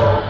Oh.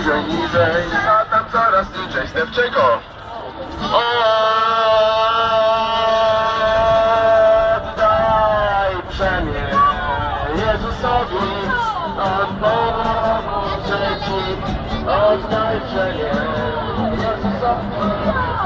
niżej, niżej, a tam coraz niżej, Stefczyko. Oddaj brzemię Jezusowi, od Boga Boże Ci, oddaj brzemię Jezusowi.